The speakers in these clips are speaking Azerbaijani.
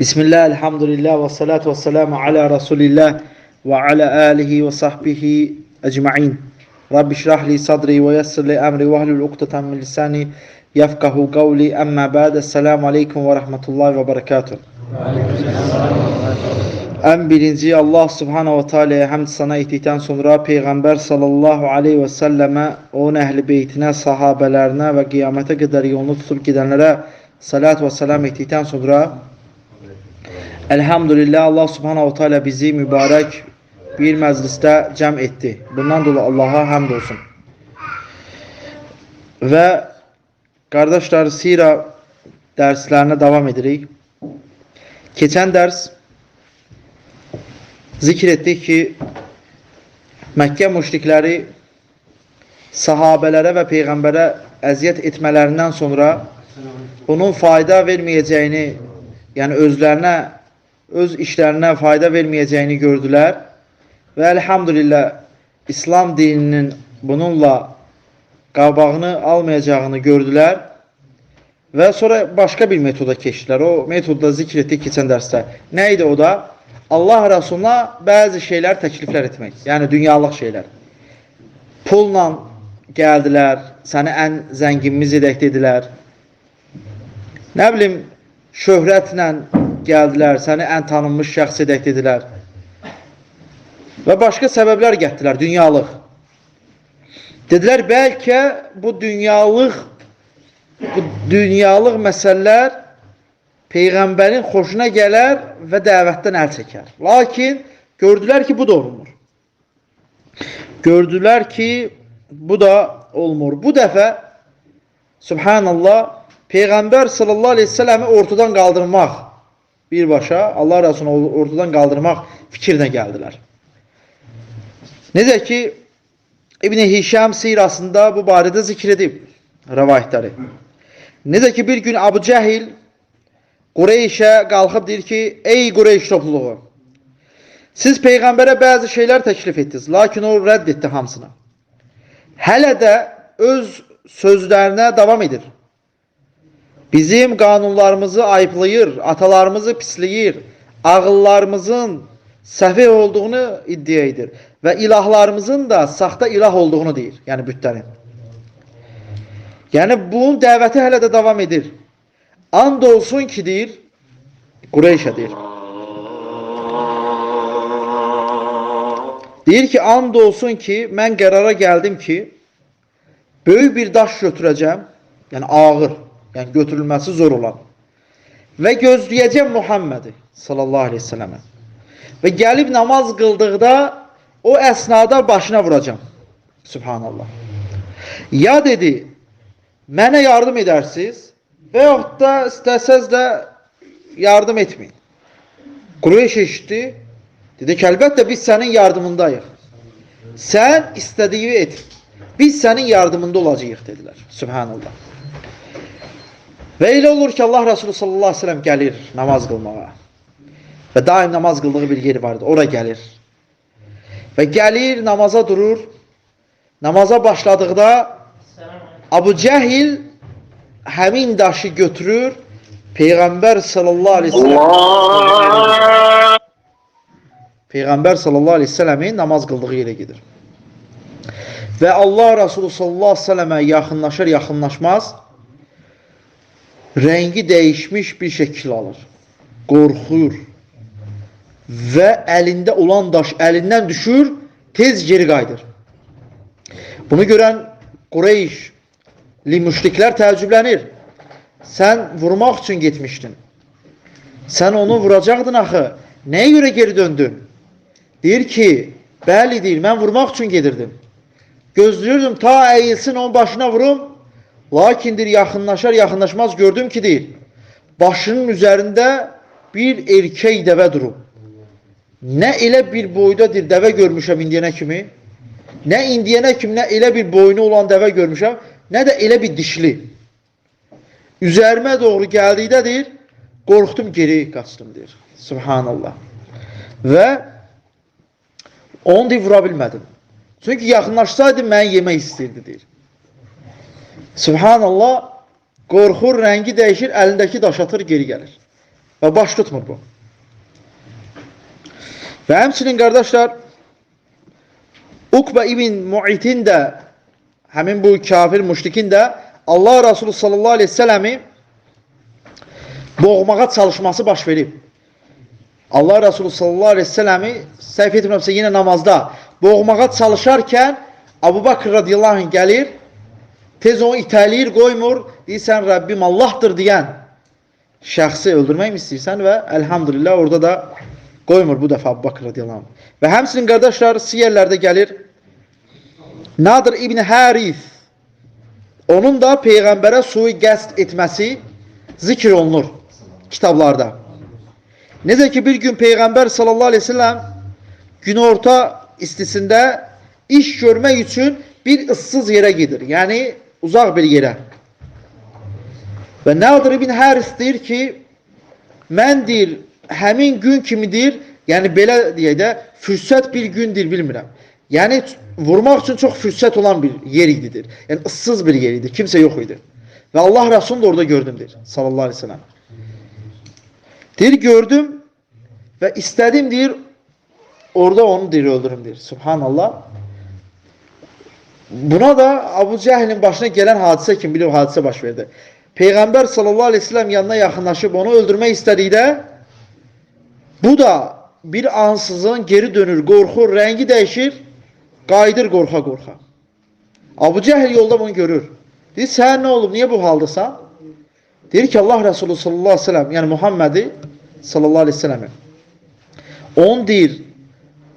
بسم الله الحمد لله والصلاة والسلام على رسول الله وعلى آله وصحبه أجمعين رب اشرح لي صدري ويسر لي أمري واحلل عقدة من لساني يفقه قولي أما بعد السلام عليكم ورحمة الله وبركاته En birinci Allah subhanahu ve teala'ya hamd sana ettikten sonra Peygamber sallallahu aleyhi ve selleme, onun ehli beytine, sahabelerine ve kıyamete kadar yolunu tutup gidenlere salat ve selam ettikten sonra Elhamdülillah Allah subhanahu wa ta'ala bizi mübarek bir mecliste cem etti. Bundan dolayı Allah'a hamd olsun. Ve kardeşler Sira derslerine devam edirik. Geçen ders zikrettik ki Mekke müşrikleri sahabelere ve peygambere eziyet etmelerinden sonra bunun fayda vermeyeceğini yani özlerine öz işlərinə fayda verməyəcəyini gördülər və elhamdülillah İslam dininin bununla qabağını almayacağını gördülər və sonra başqa bir metoda keçdilər. O metodda zikr etdik keçən dərsdə. Nə idi o da? Allah Rəsuluna bəzi şeylər təkliflər etmək. Yəni dünyalıq şeylər. Pulla gəldilər, səni ən zənginimiz edək dedilər. Nə bilim, şöhrətlə gəldilər, səni ən tanınmış şəxs edək dedilər. Və başqa səbəblər gətirdilər, dünyalıq. Dedilər, bəlkə bu dünyalıq bu dünyalıq məsələlər Peyğəmbərin xoşuna gələr və dəvətdən əl çəkər. Lakin gördülər ki, bu da olmur. Gördülər ki, bu da olmur. Bu dəfə Subhanallah Peyğəmbər sallallahu aleyhi ve selləmi ortadan qaldırmaq birbaşa Allah Resulü'nü ortadan qaldırmaq fikrinə gəldilər. Necə ki İbn Hişam sirasında bu barədə zikr edib rəvayətləri. Necə ki bir gün Abu Cəhil Qureyşə qalxıb deyir ki, ey Qureyş topluluğu, siz Peyğəmbərə bəzi şeylər təklif etdiniz, lakin o rədd etdi hamısını. Hələ də öz sözlərinə davam edir. Bizim qanunlarımızı ayıplayır, atalarımızı pisleyir, ağıllarımızın səfih olduğunu iddia edir və ilahlarımızın da saxta ilah olduğunu deyir, yəni bütlərin. Yəni bunun dəvəti hələ də davam edir. And olsun ki deyir, Qureyşə deyir. Deyir ki, and olsun ki, mən qərara gəldim ki, böyük bir daş götürəcəm, yəni ağır, yəni götürülməsi zor olan. Və gözləyəcəm Muhammədi sallallahu aleyhi ve sellemə. Və gəlib namaz qıldıqda o əsnada başına vuracam. Subhanallah. Ya dedi, mənə yardım edərsiniz və yaxud da istəsəz də yardım etməyin. Qureyş eşitdi. Dedi ki, əlbəttə biz sənin yardımındayıq. Sən istədiyi et. Biz sənin yardımında olacağıq, dedilər. Subhanallah. Və elə olur ki, Allah Resulü sallallahu aleyhi ve sellem gəlir namaz qılmağa. Və daim namaz qıldığı bir yer vardı. Ora gəlir. Və gəlir, namaza durur. Namaza başladıqda Abu Cəhil həmin daşı götürür. Peyğəmbər sallallahu aleyhi ve sellem Peyğəmbər sallallahu aleyhi ve sellemin namaz qıldığı yerə gedir. Və Allah Resulü sallallahu aleyhi ve sellemə yaxınlaşır, yaxınlaşmaz rəngi dəyişmiş bir şəkil alır. Qorxur. Və əlində olan daş əlindən düşür, tez geri qaydır. Bunu görən Qureyşli müşriklər təəccüblənir. Sən vurmaq üçün getmişdin. Sən onu vuracaqdın axı. Nəyə görə geri döndün? Deyir ki, bəli deyir, mən vurmaq üçün gedirdim. Gözləyirdim, ta əyilsin onun başına vurum, Lakindir yaxınlaşar yaxınlaşmaz gördüm ki deyir. Başının üzərində bir erkək dəvə durub. Nə elə bir boydadır dəvə görmüşəm indiyənə kimi. Nə indiyənə kimi nə elə bir boynu olan dəvə görmüşəm, nə də elə bir dişli. Üzərimə doğru gəldikdə deyir, qorxdum geri qaçdım deyir. Subhanallah. Və onu deyir, vura bilmədim. Çünki yaxınlaşsaydı məni yemək istəyirdi deyir. Subhanallah qorxur, rəngi dəyişir, əlindəki daş atır, geri gəlir. Və baş tutmur bu. Və həmçinin qardaşlar Ukba ibn Mu'itin də həmin bu kafir müşrikin də Allah Resulü sallallahu aleyhi ve selləmi boğmağa çalışması baş verib. Allah Resulü sallallahu aleyhi ve selləmi səhv etmirəmsə yenə namazda boğmağa çalışarkən Abu Bakr radiyallahu anh gəlir tez onu itələyir, qoymur deyir sən Rəbbim Allahdır deyən şəxsi öldürmək istəyirsən və elhamdülillah orada da qoymur bu dəfə Abu Bakr radiyallahu anh. Və həmçinin qardaşlar siyərlərdə gəlir Nadir İbn Hərif onun da Peyğəmbərə sui qəsd etməsi zikr olunur kitablarda. Necə ki bir gün Peyğəmbər sallallahu aleyhi ve sellem günorta istisində iş görmək üçün bir ıssız yerə gedir. Yəni uzaq bir yerə. Və Nadir ibn Haris deyir ki, mən deyir, həmin gün kimidir, yəni belə deyək də, fürsət bir gündür, bilmirəm. Yəni vurmaq üçün çox fürsət olan bir yer ididir. Yəni ıssız bir yer idi, kimsə yox idi. Və Allah Rəsulunu da orada gördüm deyir, sallallahu aleyhi ve sellem. Deyir, gördüm və istədim deyir, orada onu deyir, öldürüm deyir. Subhanallah. Buna da Abu Cəhlin başına gələn hadisə kimi bilir, hadisə baş verdi. Peyğəmbər sallallahu aleyhi ve sellem yanına yaxınlaşıb onu öldürmək istədikdə bu da bir ansızın geri dönür, qorxur, rəngi dəyişir, qayıdır qorxa-qorxa. Abu Cəhl yolda bunu görür. Deyir, sən nə olub, niyə bu haldasan? Deyir ki, Allah Resulü sallallahu aleyhi ve sellem, yəni Muhammədi sallallahu aleyhi ve sellem'i onu deyir,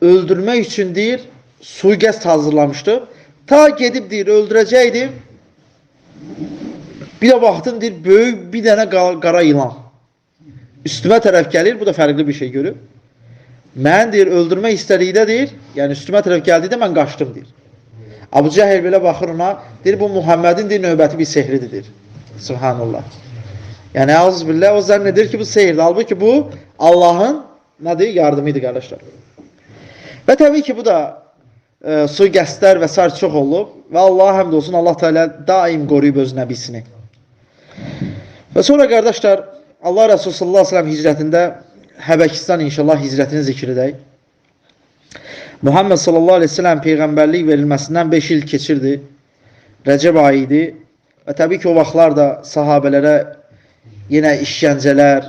öldürmək üçün deyir, suiqəst hazırlamışdı. Ta gedib deyir, öldürəcəkdim. Bir də baxdım deyir, böyük bir dənə qara, yılan. Üstümə tərəf gəlir, bu da fərqli bir şey görüb. Mən deyir, öldürmək istədikdə deyir, yəni üstümə tərəf gəldikdə mən qaçdım deyir. Abu Cəhil belə baxır ona, deyir, bu Muhammedin deyir, növbəti bir sehridir deyir. Subhanallah. Yəni, əziz billah, o zənn edir ki, bu sehirdir. Halbuki bu, Allahın nədir? Yardımı idi, qardaşlar. Və təbii ki, bu da e, suiqəstlər və s. çox olub və Allah həmd olsun, Allah Teala daim qoruyub öz nəbisini. Və sonra qardaşlar, Allah Resulü sallallahu aleyhi ve sellem hicrətində Həbəkistan inşallah hicrətini zikr edək. Muhammed sallallahu aleyhi ve sellem peyğəmbərlik verilməsindən 5 il keçirdi. Rəcəb ayı idi. Və təbii ki, o vaxtlar da sahabələrə yenə işgəncələr,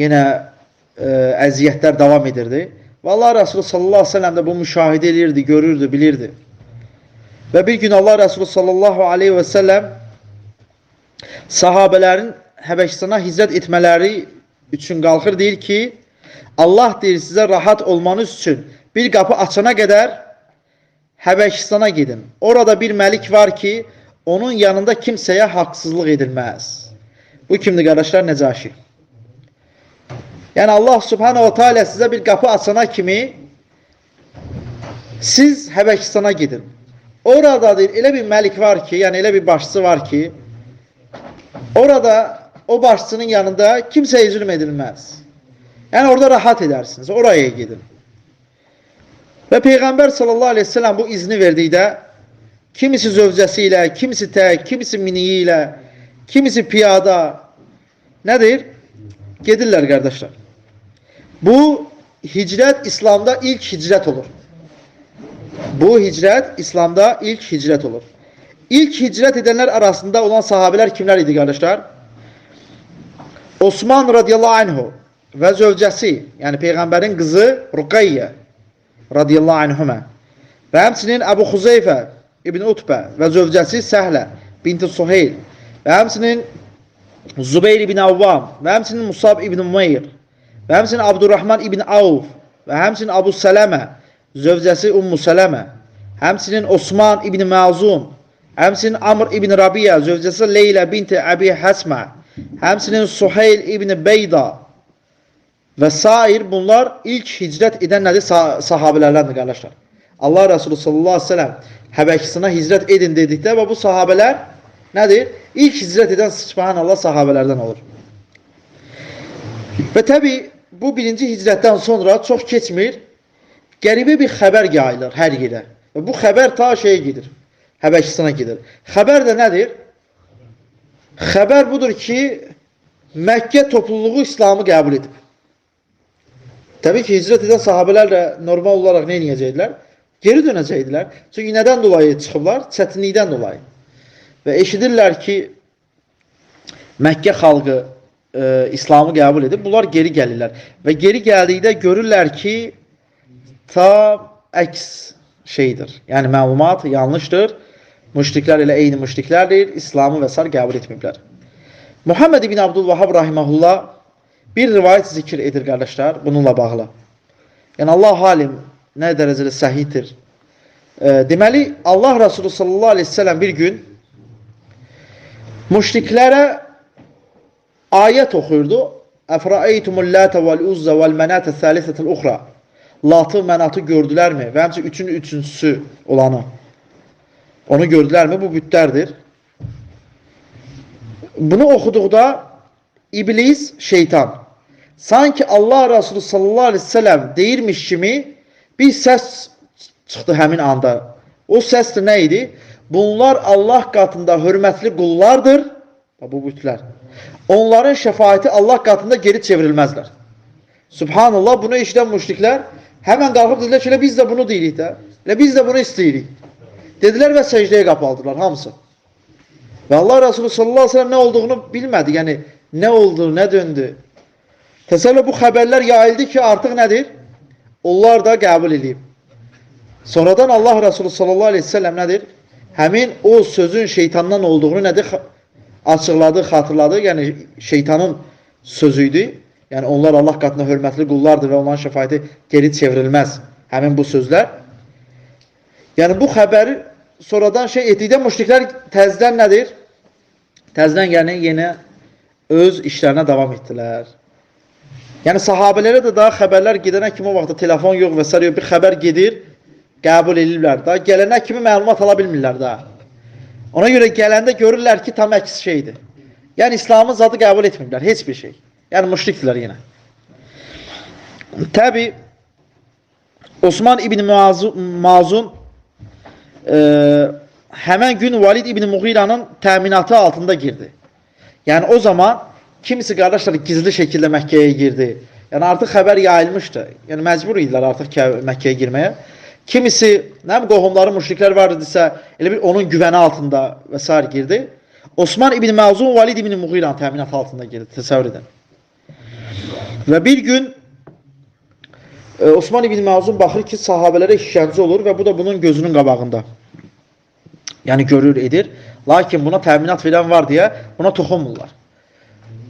yenə e, əziyyətlər davam edirdi. Və Allah Resulü sallallahu aleyhi ve sellem də bu müşahidə edirdi, görürdü, bilirdi. Və bir gün Allah Resulü sallallahu aleyhi ve sellem sahabələrin Həbəşistana hicrət etmələri üçün qalxır, deyir ki, Allah deyir sizə rahat olmanız üçün bir qapı açana qədər Həbəşistana gedin. Orada bir məlik var ki, onun yanında kimsəyə haqsızlıq edilməz. Bu kimdir qardaşlar? Nəcaşi. Yəni Allah subhanahu wa ta'ala sizə bir qapı açana kimi siz Həbəşistana gedin. Orada deyir, elə bir məlik var ki, yəni elə bir başçı var ki, orada o başçının yanında kimsəyə zülm edilməz. Yəni orada rahat edərsiniz. Oraya gedin. Və Peyğəmbər sallallahu aleyhi ve sellem bu izni verdikdə kimisi zövcəsi ilə, kimisi tək, kimisi miniyi ilə, kimisi piyada nədir? Gedirlər qardaşlar. Bu hicrət İslamda ilk hicrət olur. Bu hicrət İslamda ilk hicrət olur. İlk hicrət edənlər arasında olan sahabelər kimlər idi qardaşlar? Osman radiyallahu anhu və zövcəsi, yəni Peyğəmbərin qızı Ruqayyə radiyallahu anhümə və həmçinin Əbu Xuzeyfə İbn Utbə və zövcəsi Səhlə binti Suheyl və həmçinin Zubeyr ibn Avvam və həmçinin Musab ibn Umeyr və həmçinin Abdurrahman ibn Avf və həmçinin Abu Sələmə zövcəsi Ummu Sələmə həmçinin Osman ibn Məzun həmçinin Amr ibn Rabiya zövcəsi Leylə binti Əbi Həsmə həmçinin Suheyl ibn Beyda və sair bunlar ilk hicrət edən nədir? Sah sahabələrlərdir qardaşlar. Allah Resulü sallallahu aleyhi ve sellem Həbəkisına hicrət edin dedikdə və bu sahabələr nədir? İlk hicrət edən subhanallah sahabələrdən olur. Və təbi bu birinci hicrətdən sonra çox keçmir, qəribə bir xəbər yayılır hər yerə. Və bu xəbər ta şeyə gedir, Həbəkistana gedir. Xəbər də nədir? Xəbər budur ki, Məkkə topluluğu İslamı qəbul edib. Təbii ki, hicrət edən sahabələr də normal olaraq nə edəcəkdilər? Geri dönəcəkdilər. Çünki nədən dolayı çıxıblar? Çətinlikdən dolayı. Və eşidirlər ki, Məkkə xalqı e, İslamı qəbul edib, bunlar geri gəlirlər. Və geri gəldikdə görürlər ki, ta əks şeydir. Yəni məlumat yanlışdır. Müşriklər elə eyni müşriklərdir. İslamı və sar qəbul etməyiblər. Muhammed ibn Abdülvahhab rahimehullah bir rivayət zikr edir qardaşlar bununla bağlı. Yəni Allah alim nə dərəcədə səhihdir. E, deməli Allah Resulü sallallahu əleyhi və səlləm bir gün müşriklərə ayət oxuyurdu. Əfraeytumul lata vel uzza vel manata thalithatul ukhra. Latı, mənatı gördülərmi? Və həmçinin üçün üçüncüsü olanı. Onu gördülərmi? Bu bütlərdir. Bunu oxuduqda iblis, şeytan sanki Allah Resulü sallallahu aleyhi ve sellem deyirmiş kimi bir səs çıxdı həmin anda. O səs nə idi? Bunlar Allah qatında hörmətli qullardır. Bax, Bu bütlər. Onların şəfaəti Allah qatında geri çevrilməzlər. Subhanallah bunu eşidən müşriklər həmən qalxıb dedilər ki, elə biz də bunu deyirik də. Elə biz də bunu istəyirik. Dedilər və səcdəyə qapandılar hamısı. Və Allah Resulü sallallahu aleyhi ve sellem nə olduğunu bilmədi. Yəni nə oldu, nə döndü. Təsəvvür bu xəbərlər yayıldı ki, artıq nədir? Onlar da qəbul edib. Sonradan Allah Resulü sallallahu aleyhi ve sellem nədir? Həmin o sözün şeytandan olduğunu nədir? Açıqladı, xatırladı. Yəni şeytanın sözüydü. Yəni onlar Allah qatında hörmətli qullardır və onların şəfaəti geri çevrilməz. Həmin bu sözlər. Yəni bu xəbəri sonradan şey etdikdə müşriklər təzdən nədir? Təzdən yəni yenə öz işlərinə davam etdilər. Yəni sahabelərə də daha xəbərlər gedənə kimi o vaxtda telefon yox və s. yox, bir xəbər gedir, qəbul edirlər. Daha gələnə kimi məlumat ala bilmirlər daha. Ona görə gələndə görürlər ki, tam əks şeydir. Yəni İslamın zadı qəbul etmirlər, heç bir şey. Yəni müşrikdirlər yenə. Təbi Osman İbn Mazun, Mazun e, həmən gün Valid İbn Muğiranın təminatı altında girdi. Yəni o zaman kimisi qardaşlar gizli şəkildə Məkkəyə girdi. Yəni artıq xəbər yayılmışdı. Yəni məcbur idilər artıq Kə- Məkkəyə girməyə. Kimisi, nə bilim qohumları müşriklər var idisə, elə bir onun güvəni altında və s. girdi. Osman İbn Mazun Valid İbn Muğiran təminat altında girdi. Təsəvvür edin. Və bir gün e, Osman İbn Mazun baxır ki, sahabələrə işgəncə olur və bu da bunun gözünün qabağında. Yəni görür, edir. Lakin buna təminat verən var deyə buna toxunmurlar.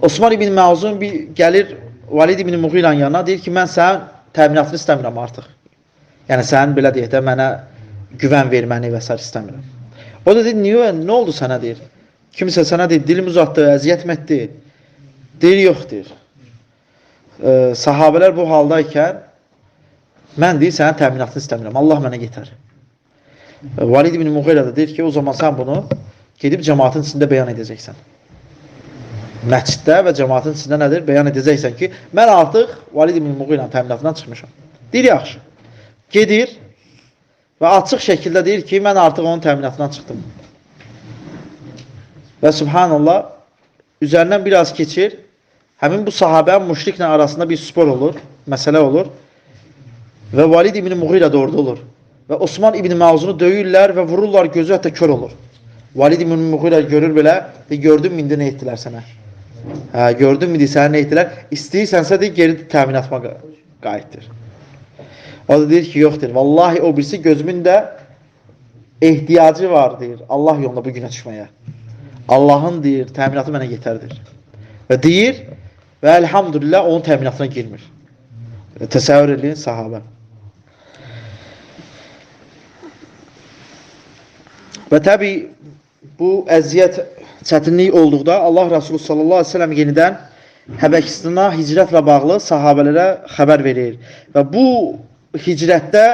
Osman İbn Mazun bir gəlir Valid İbn Muğiran yanına deyir ki, mən sənin təminatını istəmirəm artıq. Yəni sənin belə deyək də mənə güvən verməni və s. istəmirəm. O da deyir, niyə, nə oldu sənə deyir. Kimsə sənə deyir, dilim uzatdı, əziyyət mi etdi? Deyir, yox deyir. E, sahabələr bu haldaykən mən deyir, sənin təminatını istəmirəm. Allah mənə yetər. Valid ibn Muğira da deyir ki, o zaman sən bunu gedib cəmaatın içində bəyan edəcəksən. Məsciddə və cəmaatın içində nədir? Bəyan edəcəksən ki, mən artıq Valid ibn Muğira təminatından çıxmışam. Deyir, yaxşı. Gedir və açıq şəkildə deyir ki, mən artıq onun təminatından çıxdım. Və subhanallah, üzərindən biraz keçir, həmin bu sahabənin müşriklə arasında bir spor olur, məsələ olur və Valid ibn Muğira da orada olur. Və Osman ibn Mazunu döyürlər və vururlar, gözü hətta kör olur. Valid ibn Muğira görür belə, de, gördün indi nə etdilər sənə? Hə, gördün de, sənə nə etdilər? İstəyirsənsə de, geri təminatıma qa- qayıtdır. O da deyir ki, yox deyir. Vallahi o birisi gözümün də ehtiyacı var deyir. Allah yolunda bu günə düşməyə. Allahın deyir, təminatı mənə yetərdir. Və deyir və elhamdülillah onun təminatına girmir. Təsəvvür edin sahabə. Və təbii bu əziyyət çətinlik olduqda Allah Resulü sallallahu əleyhi və səlləm yenidən Həbəşistana hicrətlə bağlı sahabələrə xəbər verir. Və bu hicrətdə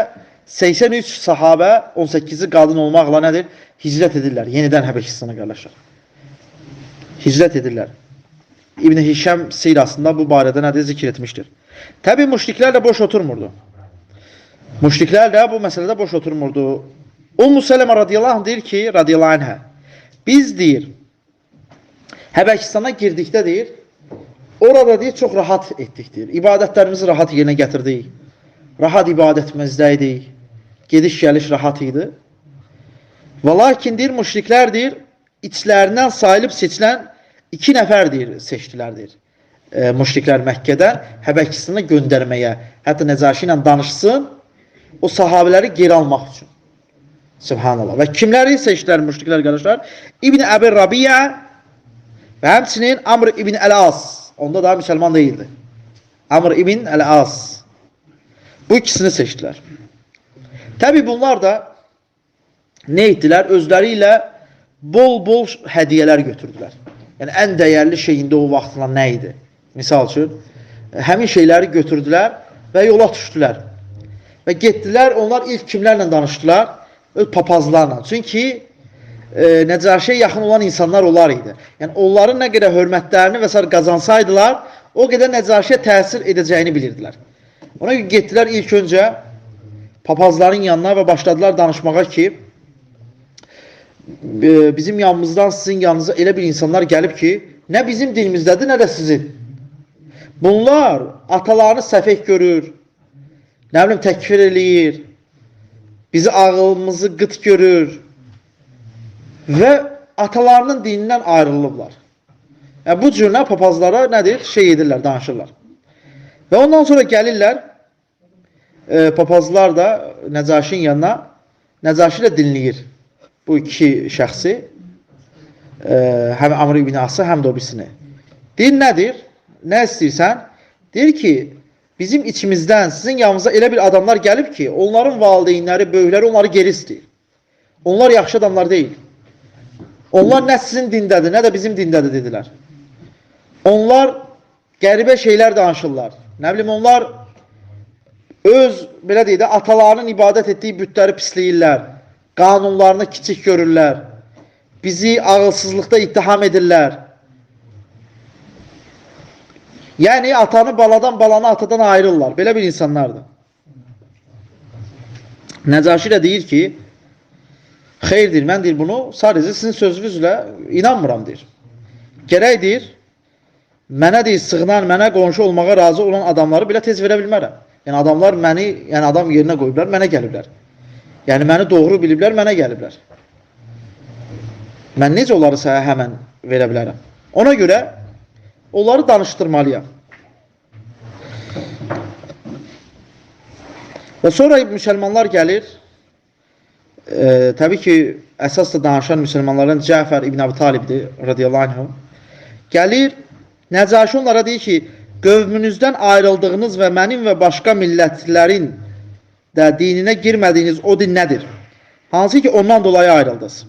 83 sahabə 18-i qadın olmaqla nədir? Hicrət edirlər. Yenidən Həbəşistana qardaşlar. Hicrət edirlər. İbn Hişəm sirasında bu barədə nədir zikr etmişdir. Təbii müşriklər də boş oturmurdu. Müşriklər də bu məsələdə boş oturmurdu. Ummu Sələmə radiyallahu anh deyir ki, radiyallahu anhə, biz deyir, Həbəşistana girdikdə deyir, Orada deyir, çox rahat etdik deyir. İbadətlərimizi rahat yerinə gətirdik. Rahat ibadətimizdəydik. Gediş gəliş rahat idi. Və lakin deyir, müşriklər deyir, içlərindən sayılıb seçilən iki nəfər deyir, seçdilər deyir. E, müşriklər Məkkədən Həbəkistinə göndərməyə, hətta Nəcaşi ilə danışsın, o sahabeləri geri almaq üçün. Subhanallah. Və kimləri seçdilər müşriklər qardaşlar? İbn Əbi Rabi'a və həmçinin Amr ibn Əl-As. Onda daha müsəlman değildi. Amr ibn Əl-As. Bu ikisini seçdilər. Təbii bunlar da nə etdilər? Özləri ilə bol-bol hədiyyələr götürdülər. Yəni ən dəyərli şeyində o vaxtla nə idi? Misal üçün, həmin şeyləri götürdülər və yola düşdülər. Və getdilər, onlar ilk kimlərlə danışdılar? Öz papazlarla. Çünki e, Nəcaşiyə yaxın olan insanlar onlar idi. Yəni onların nə qədər hörmətlərini və s. qazansaydılar, o qədər Nəcaşiyə təsir edəcəyini bilirdilər. Ona görə getdilər ilk öncə papazların yanına və başladılar danışmağa ki, e, bizim yanımızdan sizin yanınıza elə bir insanlar gəlib ki, nə bizim dilimizdədir, nə də sizin. Bunlar atalarını səfeh görür, nə bilim təkfir eləyir, bizi ağılımızı qıt görür və atalarının dinindən ayrılıblar. Yəni, bu cürlə papazlara nədir? Şey edirlər, danışırlar. Və ondan sonra gəlirlər, e, papazlar da Nəcaşin yanına, Nəcaşi ilə dinləyir bu iki şəxsi, e, həm Amr ibn Ası, həm də o birisini. Deyir, nədir? Nə istəyirsən? Deyir ki, bizim içimizdən, sizin yanınıza elə bir adamlar gəlib ki, onların valideynləri, böyükləri onları geri istəyir. Onlar yaxşı adamlar deyil. Onlar nə sizin dindədir, nə də bizim dindədir dedilər. Onlar qəribə şeylər danışırlar. Nə bilim, onlar öz, belə deyək də, atalarının ibadət etdiyi bütləri pisləyirlər. Qanunlarını kiçik görürlər. Bizi ağılsızlıqda ittiham edirlər. Yəni atanı baladan, balanı atadan ayırırlar. Belə bir insanlardır. Nəcaşi də deyir ki, xeyr deyir, mən deyir bunu sadəcə sizin sözünüzlə inanmıram deyir. Gərək mənə deyir, sığınan, mənə qonşu olmağa razı olan adamları belə tez verə bilmərəm. Yəni adamlar məni, yəni adam yerinə qoyublar, mənə gəliblər. Yəni məni doğru biliblər, mənə gəliblər. Mən necə onları sənə həmən verə bilərəm? Ona görə onları danışdırmalıyam. Və sonra müsəlmanlar gəlir. E, təbii ki, əsas da danışan müsəlmanlardan Cəfər ibn Əbi Talibdir, radiyallahu anhu. Gəlir, Nəcaşi onlara deyir ki, qövmünüzdən ayrıldığınız və mənim və başqa millətlərin də dininə girmədiyiniz o din nədir? Hansı ki, ondan dolayı ayrıldınız.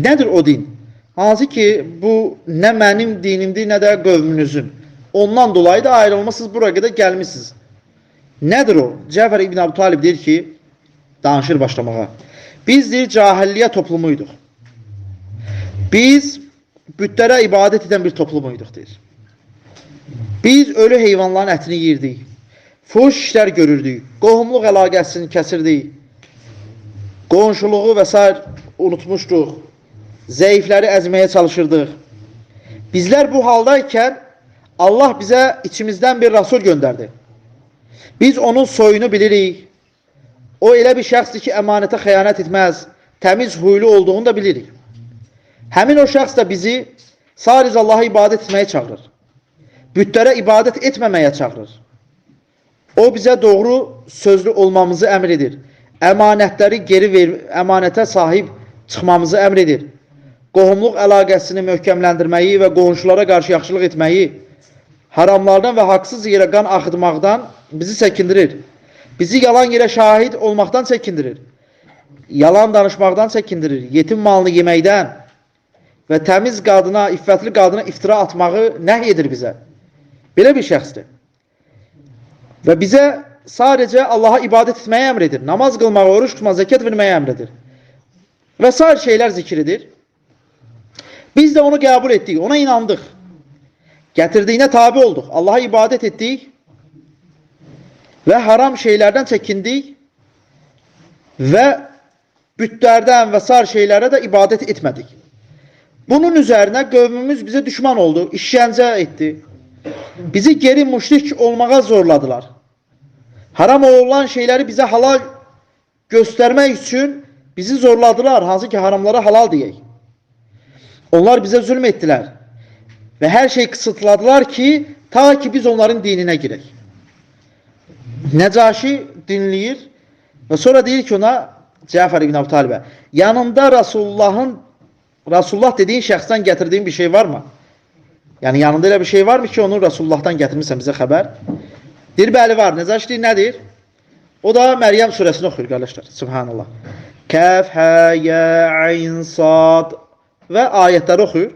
Nədir o din? Hansı ki, bu nə mənim dinimdir, nə də qövmünüzün. Ondan dolayı da ayrılmışsınız, bura qədər gəlmişsiniz. Nədir o? Cəfər ibn Əbu Talib deyir ki, danışır başlamağa. Biz deyir, cahilliyə toplumuyduq. Biz bütlərə ibadət edən bir toplumuyduq deyir. Biz ölü heyvanların ətini yirdik. Fuş işlər görürdük. Qohumluq əlaqəsini kəsirdik. Qonşuluğu və s. unutmuşduq. Zəifləri əzməyə çalışırdıq. Bizlər bu haldaykən Allah bizə içimizdən bir rasul göndərdi. Biz onun soyunu bilirik. O elə bir şəxsdir ki, əmanətə xəyanət etməz, təmiz huylu olduğunu da bilirik. Həmin o şəxs də bizi sadəcə Allaha ibadət etməyə çağırır. Bütlərə ibadət etməməyə çağırır. O bizə doğru sözlü olmamızı əmr edir. Əmanətləri geri ver, əmanətə sahib çıxmamızı əmr edir. Qohumluq əlaqəsini möhkəmləndirməyi və qonşulara qarşı yaxşılıq etməyi, haramlardan və haqsız yerə qan axıtmaqdan bizi çəkindirir. Bizi yalan yerə şahid olmaqdan çəkindirir. Yalan danışmaqdan çəkindirir. Yetim malını yeməkdən və təmiz qadına, iffətli qadına iftira atmağı nəhy edir bizə. Belə bir şəxsdir. Və bizə sadəcə Allaha ibadət etməyə əmr. Namaz qılmağı, oruç tutmağı, zəkat verməyə əmr edir. Və sair şeylər zikr edir. Biz də onu qəbul etdik, ona inandıq. Gətirdiyinə tabi olduq. Allaha ibadət etdik və haram şeylərdən çəkindik və bütlərdən və sair şeylərə də ibadət etmədik. Bunun üzərinə qövmümüz bizə düşman oldu, işgəncə etdi. Bizi geri müşrik olmağa zorladılar. Haram olan şeyleri bize halal göstermek için bizi zorladılar. Hansı ki haramlara halal diyey. Onlar bize zulmettiler. Ve her şeyi kısıtladılar ki ta ki biz onların dinine girek. Necaşi dinleyir ve sonra deyir ki ona Cafer ibn Abi Talib'e yanında Resulullah'ın Resulullah dediğin şəxsdən getirdiğin bir şey var mı? Yani yanında elə bir şey var mı ki onu Resulullah'tan getirmişsən bizə xəbər? Deyir bəli var. Deyir nədir? O da Məryəm surəsini oxuyur qardaşlar. Subhanallah. Kəf, hə, yə, ayn, sad və ayətləri oxuyur.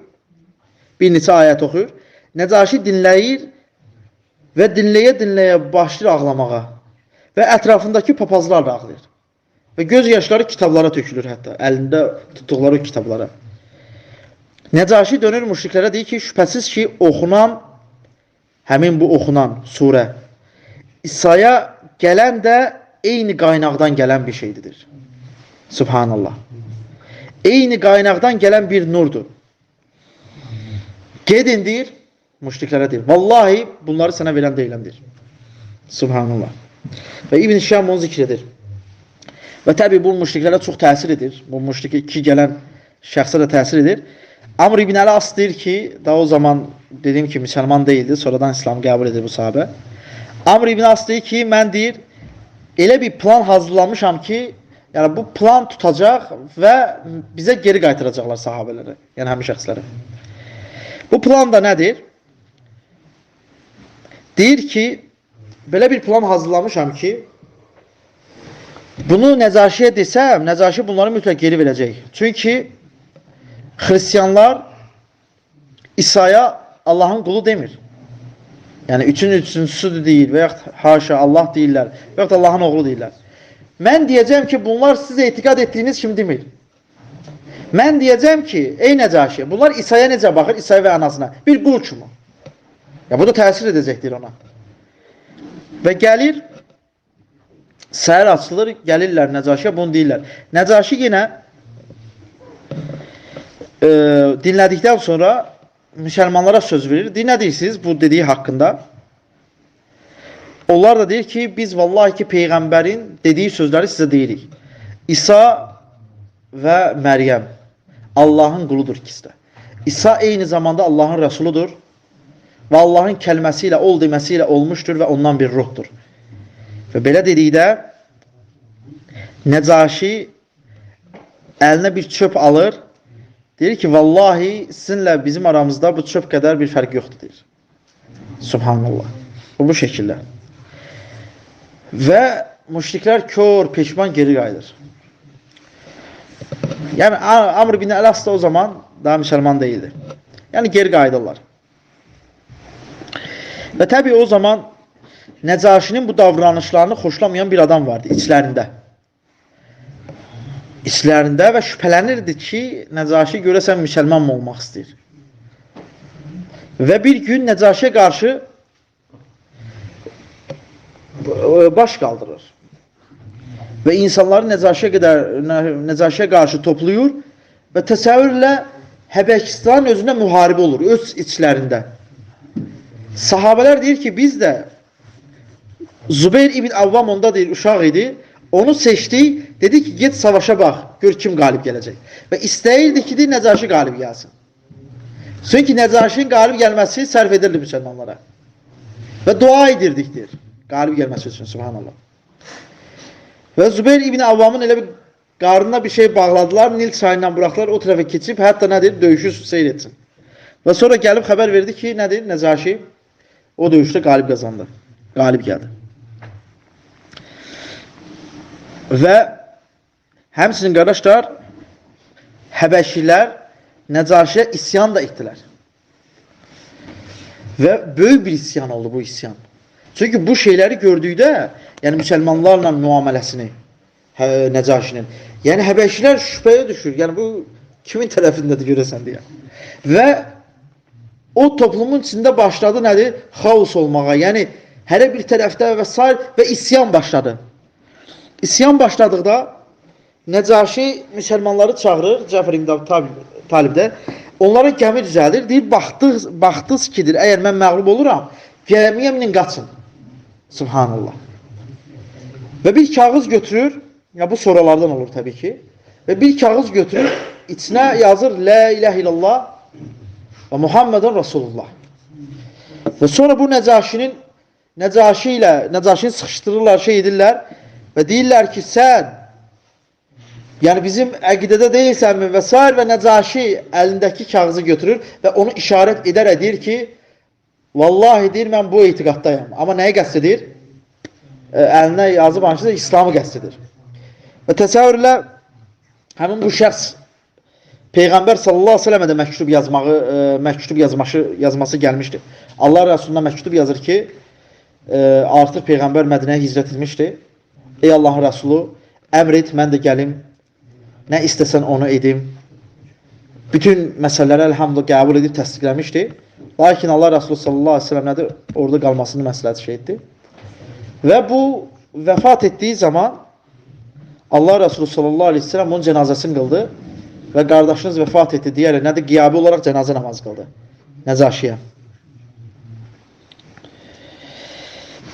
Bir neçə ayət oxuyur. Necaşi dinləyir və dinləyə-dinləyə başlayır ağlamağa. Və ətrafındakı papazlar da ağlayır. Və göz yaşları kitablara tökülür hətta. Əlində tutduqları kitablara. Necaşi dönür müşriklərə deyir ki, şübhəsiz ki, oxunan həmin bu oxunan surə İsa'ya gələn də eyni qaynaqdan gələn bir şeydir. Subhanallah. Eyni qaynaqdan gələn bir nurdur. Gedin deyir, müşriklərə deyir. Vallahi bunları sənə verən deyiləm deyir. Subhanallah. Və İbn Şam onu zikr edir. Və təbii bu müşriklərə çox təsir edir. Bu müşrik iki gələn şəxsə də təsir edir. Amr ibn Əli As deyir ki, daha o zaman dediyim ki, müsəlman değildi. Sonradan İslam qəbul edir bu sahabə. Amr ibn As deyir ki, mən deyir, elə bir plan hazırlamışam ki, yəni bu plan tutacaq və bizə geri qaytaracaqlar sahabələri, yəni həmin şəxsləri. Bu plan da nədir? Deyir ki, belə bir plan hazırlamışam ki, bunu Nəcaşiyə desəm, Nəcaşi bunları mütləq geri verəcək. Çünki Hristiyanlar İsa'ya Allah'ın kulu demir. Yani üçün üçüncüsü deyil və yaxud haşa Allah deyirlər və yaxud Allah'ın oğlu deyirlər. Mən deyəcəm ki, bunlar siz etiqad etdiyiniz kimi demir. Mən deyəcəm ki, ey Nəcaşi, bunlar İsa'ya necə baxır, İsa'ya və anasına? Bir qul kimi. Ya bu da təsir edəcəkdir ona. Və gəlir, səhər açılır, gəlirlər Nəcaşiyə, bunu deyirlər. Nəcaşi yenə e, dinlədikdən sonra müsəlmanlara söz verir. Deyirsiniz bu dediyi haqqında? Onlar da deyir ki, biz vallahi ki peyğəmbərin dediyi sözləri sizə deyirik. İsa və Məryəm Allahın quludur ikisi də. İsa eyni zamanda Allahın rəsuludur və Allahın kəlməsi ilə ol deməsi ilə olmuşdur və ondan bir ruhdur. Və belə dedikdə Nəcaşi əlinə bir çöp alır Deyir ki, vallahi sizinlə bizim aramızda bu çöp qədər bir fərq yoxdur, deyir. Subhanallah. Bu, bu şəkildə. Və müşriklər kör, peşman geri qayıdır. Yəni, Amr bin Əlas da o zaman daha müsəlman deyildi. Yəni, geri qayıdırlar. Və təbii o zaman Nəcaşinin bu davranışlarını xoşlamayan bir adam vardı içlərində içlərində və şübhələnirdi ki, Nəcaşi görəsən müsəlman olmaq istəyir. Və bir gün Nəcaşiyə qarşı baş qaldırır. Və insanları Nəcaşiyə qədər Nəcaşiyə qarşı toplayır və təsəvvürlə Həbəkistan özünə müharibə olur öz içlərində. Sahabələr deyir ki, biz də Zubeyr ibn Avvam onda deyir, uşaq idi. Onu seçdi, dedi ki get savaşa bax, gör kim qalib gələcək. Və istəyirdi ki, deyir, Nəcaşi qalib gəlsin. Çünki Nəcaşinin qalib gəlməsi sərf edirdi müsəlmanlara. Və dua edirdik, deyir, qalib gəlməsi üçün, subhanallah. Və Zübeyir İbni Avvamın elə bir qarnına bir şey bağladılar, Nil çayından buraxdılar, o tərəfə keçib, hətta nədir, döyüşü seyr etsin. Və sonra gəlib xəbər verdi ki, nədir, Nəcaşi o döyüşdə qalib qazandı, qalib gəldi. Və həmçinin qardaşlar Həbəşilər Nəcaşiyə isyan da etdilər. Və böyük bir isyan oldu bu isyan. Çünki bu şeyləri gördükdə, yəni müsəlmanlarla müamiləsini hə, Nəcaşinin, yəni Həbəşilər şübhəyə düşür. Yəni bu kimin tərəfindədir görəsən deyə. Və o toplumun içində başladı nədir? Xaos olmağa. Yəni hər bir tərəfdə və s. və isyan başladı. İsyan başladıqda Nəcaşi müsəlmanları çağırır, Cəfər Talib, Talibdə. onlara gəmi düzəldir. Deyir, baxdınız, baxdınız kidir, əgər mən məğlub oluram, gəmiyə minin qaçın. Subhanallah. Və bir kağız götürür, ya bu soralardan olur təbii ki. Və bir kağız götürür, içinə yazır La ilahe illallah və Muhammedun Rasulullah. Və sonra bu Nəcaşinin Nəcaşi ilə Nəcaşini sıxışdırırlar, şey edirlər və deyirlər ki, sən yəni bizim əqidədə deyilsənmi və s. və Nəcaşi əlindəki kağızı götürür və onu işarət edərək deyir ki, vallahi deyir mən bu etiqaddayam. Amma nəyi qəsd edir? Ə, əlinə yazıb hansı İslamı qəsd edir. Və təsəvvürlə həmin bu şəxs Peyğəmbər sallallahu əleyhi və səlləmə də məktub yazmağı, ə, məktub yazması yazması gəlmişdi. Allah Rəsuluna məktub yazır ki, ə, artıq Peyğəmbər Mədinəyə hicrət etmişdi. Ey Allahın Rəsulu, əmr et, mən də gəlim. Nə istəsən onu edim. Bütün məsələləri elhamdülillah qəbul edib təsdiqləmişdi. Lakin Allah Rəsulü sallallahu əleyhi və səlləm nədir? Orada qalmasını məsləhət şey etdi. Və bu vəfat etdiyi zaman Allah Rəsulü sallallahu əleyhi və səlləm onun cənazəsini qıldı və qardaşınız vəfat etdi deyərək nədir? Qiyabi olaraq cənazə namazı qıldı. Nəcaşiyə.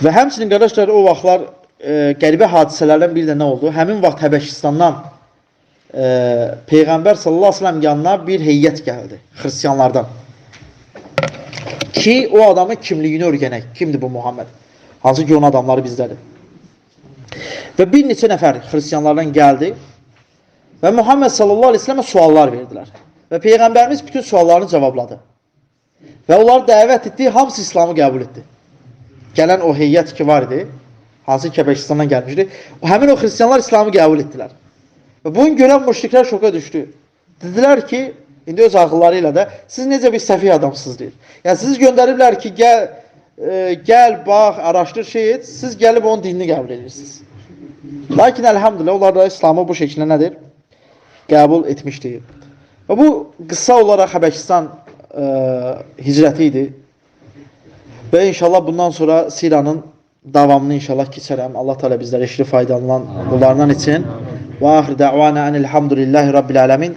Və həmçinin qardaşlar o vaxtlar e, qəribə hadisələrdən biri də nə oldu? Həmin vaxt Həbəşistandan e, Peyğəmbər sallallahu əleyhi və səlləm yanına bir heyət gəldi xristianlardan. Ki o adamın kimliyini öyrənək. Kimdir bu Muhammed? Hansı ki onun adamları bizdədir. Və bir neçə nəfər xristianlardan gəldi və Muhammed sallallahu əleyhi və səlləmə suallar verdilər. Və peyğəmbərimiz bütün suallarını cavabladı. Və onlar dəvət etdi, hamısı İslamı qəbul etdi. Gələn o heyət ki var idi, hansı ki Kəbəkistandan gəlmişdi, həmin o xristianlar İslamı qəbul etdilər. Və bunu görən müşriklər şoka düşdü. Dedilər ki, indi öz ağılları ilə də siz necə bir səfih adamsınız deyir. Yəni siz göndəriblər ki, gəl e, gəl, bax, araşdır, şey et, siz gəlib onun dinini qəbul edirsiniz. Lakin elhamdülillah onlar da İslamı bu şəkildə nədir? Qəbul etmişdir. Və bu qısa olaraq Həbəkistan e, hicrəti idi. Və inşallah bundan sonra siranın davamını inşallah keçərəm. Allah Teala bizlərə eşli faydalanan bunlardan etsin. Və axir dəvana enelhamdülillahi rabbil alamin.